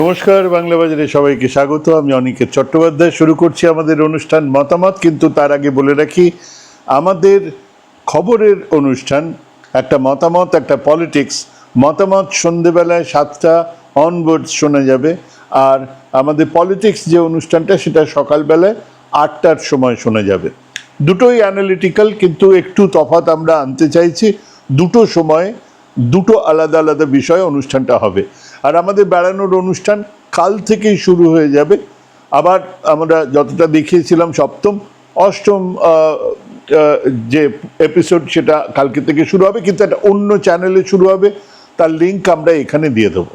নমস্কার, বাংলা বাজারে সবাইকে স্বাগত। আমি অনিকেত চট্টোপাধ্যায়। শুরু করছি আমাদের অনুষ্ঠান মতামত, কিন্তু তার আগে বলে রাখি, আমাদের খবরের অনুষ্ঠান, একটা মতামত, একটা পলিটিক্স মতামত সন্ধেবেলায় সাতটা অনবোর্ড শোনা যাবে। আর আমাদের পলিটিক্স যে অনুষ্ঠানটা, সেটা সকালবেলায় আটটার সময় শোনা যাবে। দুটোই অ্যানালিটিক্যাল কিন্তু একটু তফাৎ আমরা আনতে চাইছি। দুটো সময়, দুটো আলাদা আলাদা বিষয়ে অনুষ্ঠানটা হবে। আর আমাদের বেড়ানোর অনুষ্ঠান কাল থেকেই শুরু হয়ে যাবে। আবার আমরা যতটা দেখিয়েছিলাম সপ্তম, অষ্টম যে এপিসোড সেটা কালকে থেকে শুরু হবে, কিন্তু একটা অন্য চ্যানেলে শুরু হবে। তার লিঙ্ক আমরা এখানে দিয়ে দেবো।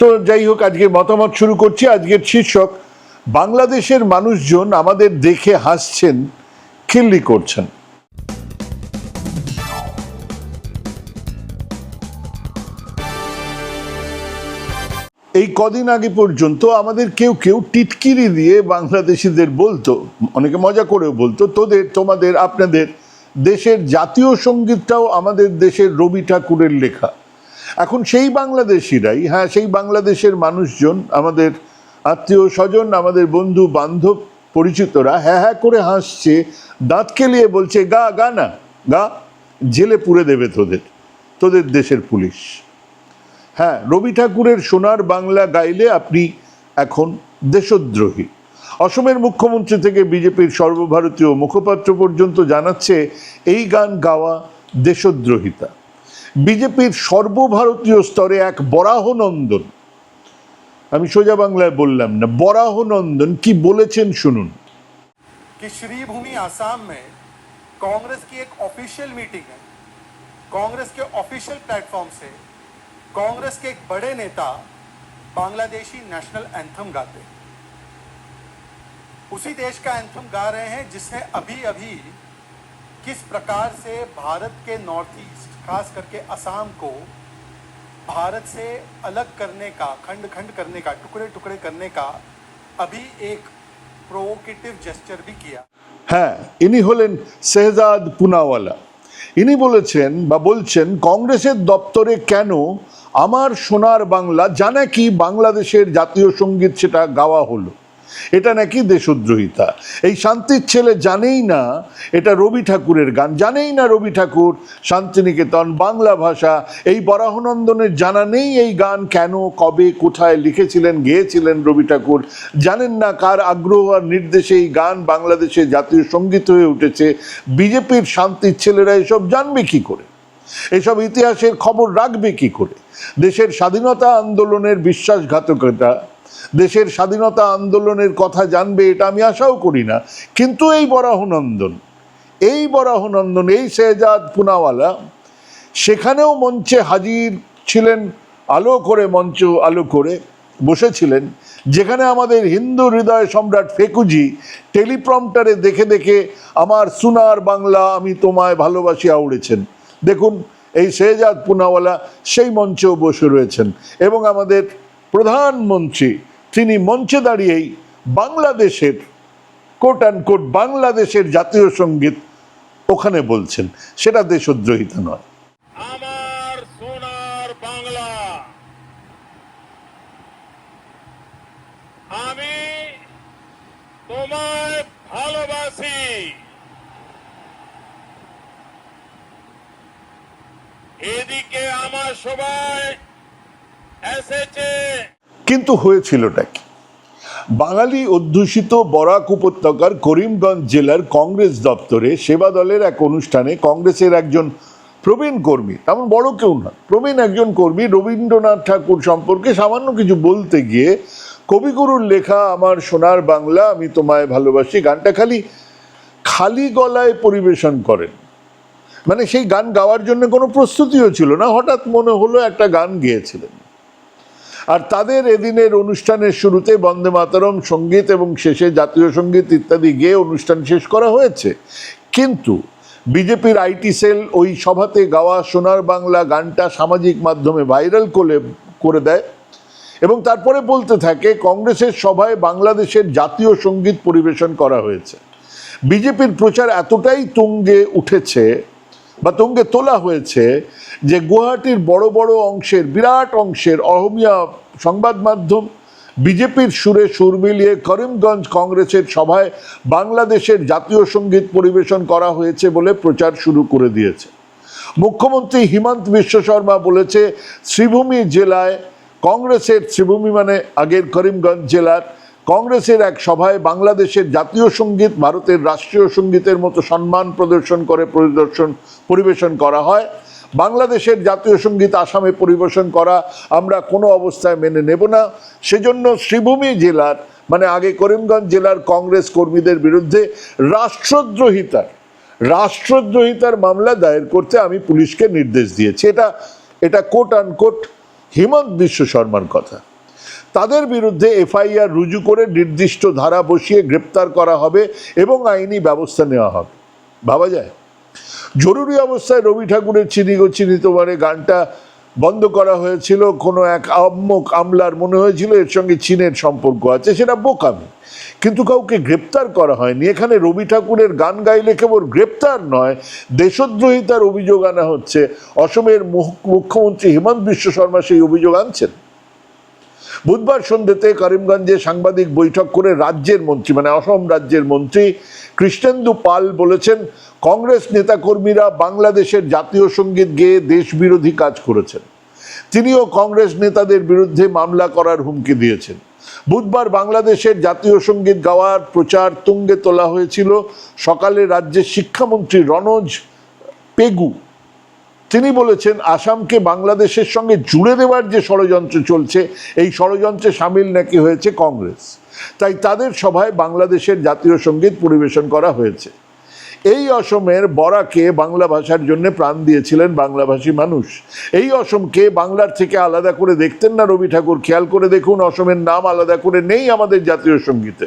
তো যাই হোক, আজকে মতামত শুরু করছি। আজকের শীর্ষক, বাংলাদেশের মানুষজন আমাদের দেখে হাসছেন, খিল্লি করছেন। এই কদিন আগে পর্যন্ত আমাদের কেউ কেউ টিটকিরি দিয়ে বাংলাদেশিদের বলতো, অনেকে মজা করেও বলতো, তোদের, তোমাদের, আপনাদের দেশের জাতীয় সঙ্গীতটাও আমাদের দেশের রবি ঠাকুরের লেখা। এখন সেই বাংলাদেশিরাই হ্যাঁ সেই বাংলাদেশের মানুষজন, আমাদের আত্মীয় স্বজন, আমাদের বন্ধু, বান্ধব, পরিচিতরা হ্যাঁ হ্যাঁ করে হাসছে, দাঁত কেলিয়ে বলছে, গা গা না, গা, জেলে পুরে দেবে তোদের তোদের দেশের পুলিশ। হ্যাঁ রবি ঠাকুরের সোনার বাংলা গাইলে আপনি এখন দেশদ্রোহী অসমের মুখ্যমন্ত্রী থেকে বিজেপির সর্বভারতীয় মুখপাত্র পর্যন্ত জানাচ্ছে এই গান গাওয়া দেশদ্রোহিতা বিজেপির সর্বভারতীয় স্তরে এক বরাহনন্দন আমি সোজা বাংলায় বললাম না বরাহনন্দন কি বলেছেন শুনুন कि श्रीभूमि आसाम में कांग्रेस की एक ऑफिशियल मीटिंग है कांग्रेस के ऑफिशियल प्लेटफॉर्म से कांग्रेस के एक बड़े नेता बांग्लादेशी नेशनल एंथम गाते हैं उसी देश का एंथम गा रहे हैं जिसने अभी अभी किस प्रकार से भारत के नॉर्थ ईस्ट खास करके असम को भारत से अलग करने का खंड खंड करने का टुकड़े टुकड़े करने का अभी एक प्रोवोकेटिव जेस्चर भी किया হ্যাঁ ইনি হলেন শেহজাদ পুনাওয়ালা ইনি বলেছেন বা বলছেন কংগ্রেসের দপ্তরে কেন আমার সোনার বাংলা যা নাকি বাংলাদেশের জাতীয় সংগীত সেটা গাওয়া হলো? এটা নাকি দেশদ্রোহিতা? এই শান্তির ছেলে জানেই না এটা রবি ঠাকুরের গান। জানেই না রবি ঠাকুর, শান্তিনিকেতন, বাংলা ভাষা। এই বরাহনন্দনের জানা নেই এই গান কেন, কবে, কোথায় লিখেছিলেন, গেয়েছিলেন রবি ঠাকুর। জানেন না কার আগ্রহ আর নির্দেশে এই গান বাংলাদেশে জাতীয় সংগীত হয়ে উঠেছে। বিজেপির শান্তির ছেলেরা এসব জানবে কি করে? এসব ইতিহাসের খবর রাখবে কি করে? দেশের স্বাধীনতা আন্দোলনের বিশ্বাসঘাতকতা, দেশের স্বাধীনতা আন্দোলনের কথা জানবে এটা আমি আশাও করি না। কিন্তু এই বরাহনন্দন এই বরাহনন্দন, এই শেহজাদ পুনাওয়ালা, সেখানেও মঞ্চে হাজির ছিলেন, আলো করে মঞ্চ, আলো করে বসেছিলেন, যেখানে আমাদের হিন্দু হৃদয় সম্রাট ফেকুজি টেলিপ্রম্পটারে দেখে দেখে, আমার সুনার বাংলা আমি তোমায় ভালোবাসিয়া উড়েছেন দেখুন, এই শেহজাদ পুনাওয়ালা সেই মঞ্চেও বসে রয়েছেন। এবং আমাদের প্রধানমন্ত্রী, তিনি মঞ্চে দাঁড়িয়েই বাংলাদেশের কোট অ্যান্ড কোট বাংলাদেশের জাতীয় সংগীত ওখানে বলছেন। সেটা দেশদ্রোহিতা নয়। আমার বাংলা। আমি তোমায় ভালোবাসি এদিকে আমার সবাই এসেছে কিন্তু হয়েছিলটা কি? বাঙালি অধ্যুষিত বরাক উপত্যকার করিমগঞ্জ জেলার কংগ্রেস দপ্তরে সেবা দলের এক অনুষ্ঠানে কংগ্রেসের একজন প্রবীণ কর্মী, তেমন বড় কেউ না প্রবীণ একজন কর্মী রবীন্দ্রনাথ ঠাকুর সম্পর্কে সামান্য কিছু বলতে গিয়ে, কবিগুরুর লেখা আমার সোনার বাংলা, আমি তোমায় ভালোবাসি। গানটা খালি খালি গলায় পরিবেশন করেন। মানে সেই গান গাওয়ার জন্য কোনো প্রস্তুতিও ছিল না। হঠাৎ মনে হলো একটা গান গেয়েছিলেন। আর তাদের এদিনের অনুষ্ঠানের শুরুতে বন্দে মাতরম সংগীত এবং শেষে জাতীয় সংগীত ইত্যাদি গেয়ে অনুষ্ঠান শেষ করা হয়েছে। কিন্তু বিজেপির আইটি সেল ওই সভাতে গাওয়া সোনার বাংলা গানটা সামাজিক মাধ্যমে ভাইরাল করে করে দেয় এবং তারপরে বলতে থাকে, কংগ্রেসের সভায় বাংলাদেশের জাতীয় সংগীত পরিবেশন করা হয়েছে। বিজেপির প্রচার এতটাই তুঙ্গে উঠেছে বা তুঙ্গে তোলা হয়েছে যে গুয়াহাটির বড় বড় অংশের, বিরাট অংশের অহমিয়া সংবাদ মাধ্যম, বিজেপির সুরে সুর মিলিয়ে করিমগঞ্জ কংগ্রেসের সভায় বাংলাদেশের জাতীয় সংগীত পরিবেশন করা হয়েছে বলে প্রচার শুরু করে দিয়েছে। মুখ্যমন্ত্রী হিমন্ত বিশ্ব শর্মা বলেছে শ্রীভূমি জেলায় কংগ্রেসের শ্রীভূমি মানে আগের করিমগঞ্জ জেলার কংগ্রেসের এক সভায় বাংলাদেশের জাতীয় সংগীত, ভারতের রাষ্ট্রীয় সঙ্গীতের মতো সম্মান প্রদর্শন করে পরিদর্শন, পরিবেশন করা হয়। বাংলাদেশের জাতীয় সংগীত আসামে পরিবেশন করা আমরা কোনো অবস্থায় মেনে নেব না। সেজন্য শ্রীভূমি জেলার মানে আগে করিমগঞ্জ জেলার কংগ্রেস কর্মীদের বিরুদ্ধে রাষ্ট্রদ্রোহিতার রাষ্ট্রদ্রোহিতার মামলা দায়ের করতে আমি পুলিশকে নির্দেশ দিয়েছি। এটা এটা কোট আনকোট হিমন্ত বিশ্ব শর্মার কথা। তাদের বিরুদ্ধে এফআইআর রুজু করে নির্দিষ্ট ধারা বসিয়ে গ্রেপ্তার করা হবে এবং আইনি ব্যবস্থা নেওয়া হবে। ভাবা যায়? জরুরি অবস্থায় রবি ঠাকুরের চিনি গো চিনি তোমারে গানটা বন্ধ করা হয়েছিল। কোনো এক আম্মক আমলার মনে হয়েছিল এর সঙ্গে চীনের সম্পর্ক আছে, সেটা বোকামি। কিন্তু কাউকে গ্রেপ্তার করা হয়নি। এখানে রবি ঠাকুরের গান গাইলে কেবল গ্রেপ্তার নয়, দেশদ্রোহিতার অভিযোগ আনা হচ্ছে। অসমের মুখ- মুখ্যমন্ত্রী হিমন্ত বিশ্ব শর্মা সেই অভিযোগ আনছেন। বুধবার সন্ধ্যেতে করিমগঞ্জে সাংবাদিক বৈঠক করে রাজ্যের মন্ত্রী মানে অসম রাজ্যের মন্ত্রী কৃষ্ণেন্দু পাল বলেছেন, কংগ্রেস নেতাকর্মীরা বাংলাদেশের জাতীয় সংগীত গেয়ে দেশবিরোধী কাজ করেছেন। তিনিও কংগ্রেস নেতাদের বিরুদ্ধে মামলা করার হুমকি দিয়েছেন। বুধবার বাংলাদেশের জাতীয় সংগীত গাওয়ার প্রচার তুঙ্গে তোলা হয়েছিল। সকালে রাজ্যের শিক্ষামন্ত্রী রনজ পেগু তিনি বলেছেন, আসামকে বাংলাদেশের সঙ্গে জুড়ে দেওয়ার যে ষড়যন্ত্র চলছে, এই ষড়যন্ত্রে সামিল নাকি হয়েছে কংগ্রেস। তাই তাদের সভায় বাংলাদেশের জাতীয় সংগীত পরিবেশন করা হয়েছে। এই অসমের বরাকে বাংলা ভাষার জন্য প্রাণ দিয়েছিলেন বাংলাভাষী মানুষ। এই অসমকে বাংলার থেকে আলাদা করে দেখতেন না রবি ঠাকুর। খেয়াল করে দেখুন, অসমের নাম আলাদা করে নেই আমাদের জাতীয় সঙ্গীতে।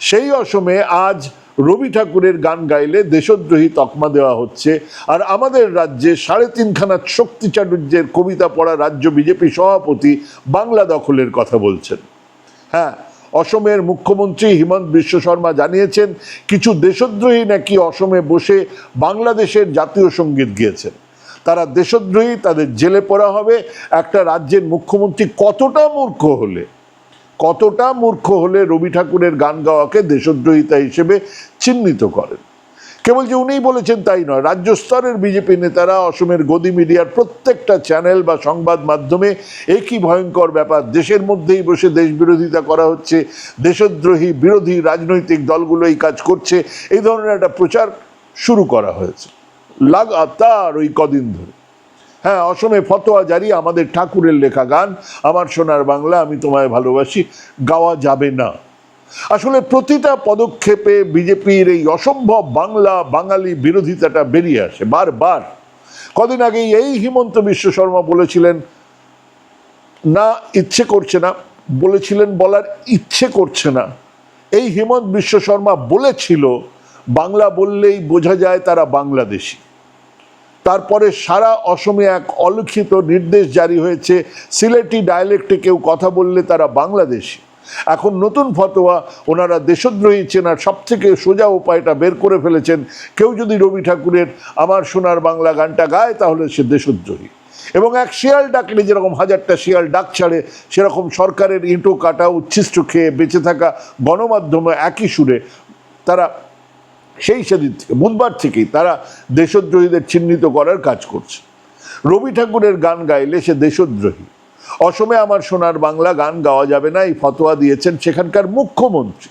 সেই অসমে আজ রবি ঠাকুরের গান গাইলে দেশদ্রোহী তকমা দেওয়া হচ্ছে। আর আমাদের রাজ্যে সাড়ে তিনখানা শক্তি চাটুর্যের কবিতা পড়া রাজ্য বিজেপি সভাপতি বাংলা দখলের কথা বলছেন। হ্যাঁ অসমের মুখ্যমন্ত্রী হিমন্ত বিশ্ব শর্মা জানিয়েছেন, কিছু দেশদ্রোহী নাকি অসমে বসে বাংলাদেশের জাতীয় সংগীত গিয়েছেন। তারা দেশদ্রোহী, তাদের জেলে পড়া হবে। একটা রাজ্যের মুখ্যমন্ত্রী কতটা মূর্খ হলে কতটা মূর্খ হলে রবি ঠাকুরের গান গাওয়াকে দেশদ্রোহিতা হিসেবে চিহ্নিত করেন? কেবল যে উনিই বলেছেন তাই নয়, রাজ্য স্তরের বিজেপি নেতারা অসমের গদি মিডিয়ার প্রত্যেকটা চ্যানেল বা সংবাদ মাধ্যমে একই ভয়ঙ্কর ব্যাপার, দেশের মধ্যেই বসে দেশ বিরোধিতা করা হচ্ছে, দেশদ্রোহী বিরোধী রাজনৈতিক দলগুলো এই কাজ করছে, এই ধরনের একটা প্রচার শুরু করা হয়েছে। লাগাতার ওই কদিন ধরে। হ্যাঁ অসমে ফতোয়া জারি, আমাদের ঠাকুরের লেখা গান, আমার সোনার বাংলা, আমি তোমায় ভালোবাসি, গাওয়া যাবে না। আসলে প্রতিটা পদক্ষেপে বিজেপির এই অসম্ভব বাংলা, বাঙালি বিরোধিতাটা বেরিয়ে আসে, বারবার। কদিন আগেই এই হিমন্ত বিশ্ব শর্মা বলেছিলেন, না, ইচ্ছে করছে না। বলেছিলেন, বলার ইচ্ছে করছে না। এই হিমন্ত বিশ্ব শর্মা বলেছিল, বাংলা বললেই বোঝা যায় তারা বাংলাদেশি। তারপরে সারা অসমে এক অলিখিত নির্দেশ জারি হয়েছে, সিলেটি ডায়ালেক্টে কেউ কথা বললে তারা বাংলাদেশি। এখন নতুন ফতোয়া, ওনারা দেশদ্রোহী চেনার সব থেকে সোজা উপায়টা বের করে ফেলেছেন। কেউ যদি রবি ঠাকুরের আমার সোনার বাংলা গানটা গায়, তাহলে সে দেশদ্রোহী। এবং এক শিয়াল ডাকলে, যেরকম হাজারটা শিয়াল ডাক ছাড়ে, সেরকম সরকারের ইঁটো কাটা, উচ্ছিষ্ট খেয়ে বেঁচে থাকা গণমাধ্যমে একই সুরে তারা সেই সেদিন থেকে, বুধবার থেকেই তারা দেশদ্রোহীদের চিহ্নিত করার কাজ করছে। রবি ঠাকুরের গান গাইলে সে দেশদ্রোহী। অসমে আমার সোনার বাংলা গান গাওয়া যাবে না, এই ফতোয়া দিয়েছেন সেখানকার মুখ্যমন্ত্রী।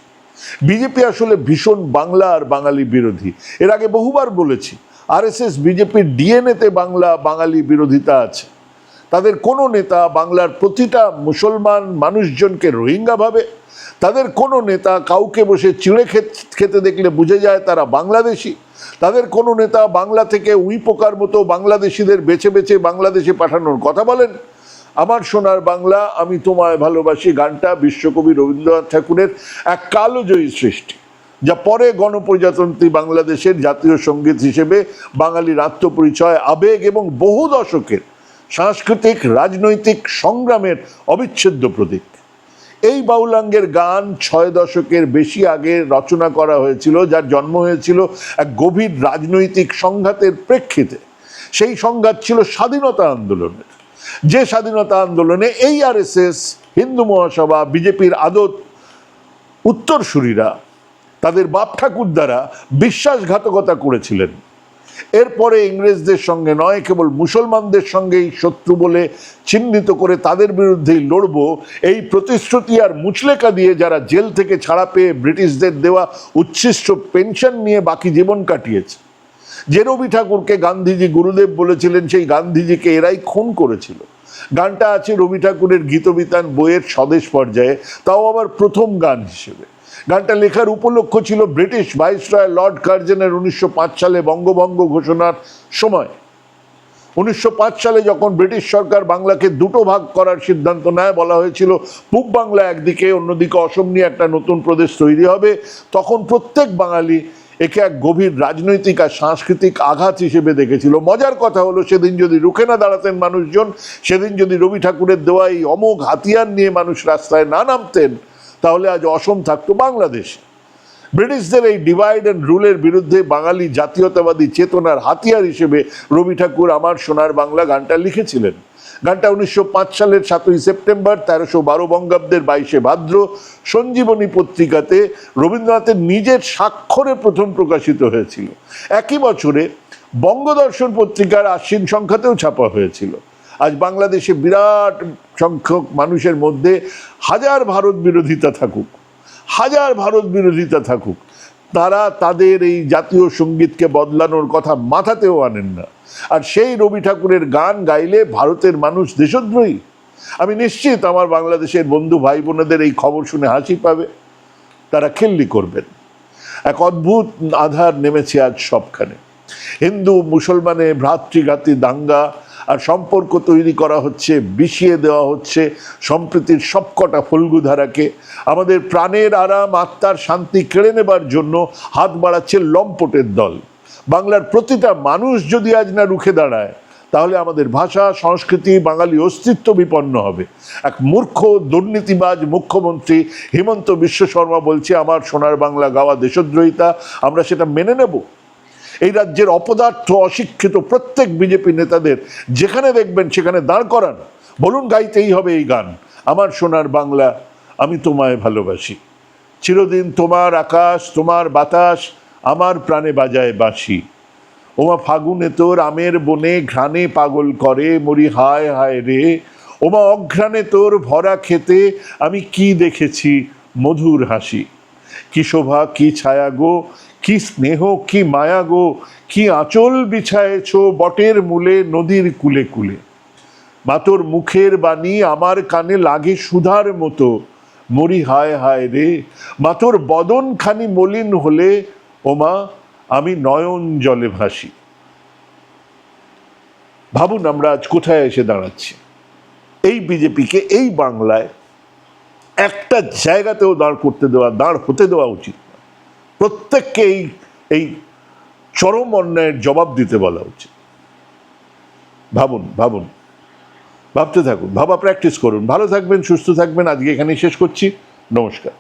বিজেপি আসলে ভীষণ বাংলা আর বাঙালি বিরোধী। এর আগে বহুবার বলেছি, আরএসএস, বিজেপির ডিএনএতে বাংলা, বাঙালি বিরোধিতা আছে। তাদের কোনো নেতা বাংলার প্রতিটা মুসলমান মানুষজনকে রোহিঙ্গা ভাবে তাদের কোনো নেতা কাউকে বসে চিড়ে খেতে দেখলে বুঝে যায় তারা বাংলাদেশি। তাদের কোনো নেতা বাংলা থেকে উই পোকার মতো বাংলাদেশিদের বেছে বেছে বাংলাদেশে পাঠানোর কথা বলেন। আমার সোনার বাংলা, আমি তোমায় ভালোবাসি, গানটা বিশ্বকবি রবীন্দ্রনাথ ঠাকুরের এক কালোজয়ী সৃষ্টি, যা পরে গণপ্রজাতন্ত্রী বাংলাদেশের জাতীয় সংগীত হিসেবে বাঙালির আত্মপরিচয়, আবেগ এবং বহু দশকের সাংস্কৃতিক, রাজনৈতিক সংগ্রামের অবিচ্ছেদ্য প্রতীক। এই বাউলাঙ্গের গান ছয় দশকের বেশি আগে রচনা করা হয়েছিল, যার জন্ম হয়েছিল এক গভীর রাজনৈতিক সংঘাতের প্রেক্ষিতে। সেই সংঘাত ছিল স্বাধীনতা আন্দোলনের। যে স্বাধীনতা আন্দোলনে এই আর হিন্দু মহাসভা, বিজেপির আদত উত্তরসূরিরা, তাদের বাপ ঠাকুর দ্বারা বিশ্বাসঘাতকতা করেছিলেন। এরপরে ইংরেজদের সঙ্গে নয়, কেবল মুসলমানদের সঙ্গেই শত্রু বলে চিহ্নিত করে তাদের বিরুদ্ধেই লড়ব। এই প্রতিশ্রুতি আর মুচলেকা দিয়ে যারা জেল থেকে ছাড়া পেয়ে ব্রিটিশদের দেওয়া উচ্ছিষ্ট পেনশন নিয়ে বাকি জীবন কাটিয়েছে। যে রবি ঠাকুরকে গান্ধীজি গুরুদেব বলেছিলেন, সেই গান্ধীজিকে এরাই খুন করেছিল। গানটা আছে রবি ঠাকুরের গীতবিতান বইয়ের স্বদেশ পর্যায়ে, তাও আবার প্রথম গান হিসেবে। গানটা লেখার উপলক্ষ ছিল ব্রিটিশ ভাইসরয় লর্ড কার্জেনের উনিশশো পাঁচ সালে বঙ্গভঙ্গ ঘোষণার সময়। উনিশশো পাঁচ সালে যখন ব্রিটিশ সরকার বাংলাকে দুটো ভাগ করার সিদ্ধান্ত নেয় বলা হয়েছিল, পূব বাংলা একদিকে, অন্যদিকে অসম নিয়ে একটা নতুন প্রদেশ তৈরি হবে, তখন প্রত্যেক বাঙালি একে এক গভীর রাজনৈতিক আর সাংস্কৃতিক আঘাত হিসেবে দেখেছিল। মজার কথা হলো, সেদিন যদি রুখে না দাঁড়াতেন মানুষজন, সেদিন যদি রবি ঠাকুরের দেওয়া এই অমোঘ হাতিয়ার নিয়ে মানুষ রাস্তায় না নামতেন তাহলে আজ অসম থাকতো বাংলাদেশ। ব্রিটিশদের এই ডিভাইড অ্যান্ড রুলের বিরুদ্ধে বাঙালি জাতীয়তাবাদী চেতনার হাতিয়ার হিসেবে রবি ঠাকুর আমার সোনার বাংলা গানটা লিখেছিলেন। গানটা উনিশশো পাঁচ সালের সাতই সেপ্টেম্বর, তেরোশো বারো বঙ্গাব্দের বাইশে ভাদ্র, সঞ্জীবনী পত্রিকাতে রবীন্দ্রনাথের নিজের স্বাক্ষরে প্রথম প্রকাশিত হয়েছিল। একই বছরে বঙ্গদর্শন পত্রিকার আশ্বিন সংখ্যাতেও ছাপা হয়েছিল। আজ বাংলাদেশে বিরাট সংখ্যক মানুষের মধ্যে হাজার ভারত বিরোধিতা থাকুক, হাজার ভারত বিরোধিতা থাকুক, তারা তাদের এই জাতীয় সঙ্গীতকে বদলানোর কথা মাথাতেও আনেন না। আর সেই রবি ঠাকুরের গান গাইলে ভারতের মানুষ দেশদ্রোহী। আমি নিশ্চিত আমার বাংলাদেশের বন্ধু ভাই বোনেদের এই খবর শুনে হাসি পাবে। তারা খেললি করবেন। এক অদ্ভুত আধার নেমেছে আজ সবখানে। হিন্দু, মুসলমানে, ভ্রাতৃঘাতী, দাঙ্গা আর সম্পর্ক তৈরি করা হচ্ছে, বিষিয়ে দেওয়া হচ্ছে সম্প্রীতির সবকটা ফল্গুধারাকে। আমাদের প্রাণের আরাম, আত্মার শান্তি কেড়ে নেবার জন্য হাত বাড়াচ্ছে লম্পটের দল। বাংলার প্রতিটা মানুষ যদি আজ না রুখে দাঁড়ায়, তাহলে আমাদের ভাষা, সংস্কৃতি, বাঙালি অস্তিত্ব বিপন্ন হবে। এক মূর্খ, দুর্নীতিবাজ মুখ্যমন্ত্রী হিমন্ত বিশ্ব শর্মা বলছে, আমার সোনার বাংলা গাওয়া দেশদ্রোহিতা, আমরা সেটা মেনে নেব। এই রাজ্যের অপদার্থ, অশিক্ষিত প্রত্যেক বিজেপি নেতাদের যেখানে দেখবেন সেখানে দাঁড় করান। বলুন, গাইতেই হবে এই গান। আমার সোনার বাংলা, আমি তোমায় ভালোবাসি। চিরদিন তোমার আকাশ, তোমার বাতাস আমার প্রাণে বাজায় বাঁশি। ওমা ফাগুনে তোর আমের বনে ঘ্রাণে পাগল করে মরি, হায় হায় রে। ওমা অঘ্রাণে তোর ভরা খেতে আমি কি দেখেছি মধুর হাসি। কি শোভা, কি ছায়া গো কি স্নেহ, কি মায়া গো, কি আঁচল বিছায়েছ বটের মূলে নদীর কুলে কুলে। মাতোর মুখের বাণী আমার কানে লাগে সুধার মতো। মরি হায় হায় রে মাতোর বদন খানি মলিন হলে, ওমা, আমি নয়ন জলে ভাসি। ভাবুন আমরা আজ কোথায় এসে দাঁড়াচ্ছি। এই বিজেপিকে এই বাংলায় একটা জায়গাতেও দাঁড় করতে দেওয়া, দাঁড় হতে দেওয়া উচিত। প্রত্যেককে এই এই চরম অন্যায়ের জবাব দিতে বলা উচিত। ভাবুন ভাবুন। ভাবতে থাকুন, ভাবা প্র্যাকটিস করুন। ভালো থাকবেন, সুস্থ থাকবেন। আজকে এখানেই শেষ করছি। নমস্কার।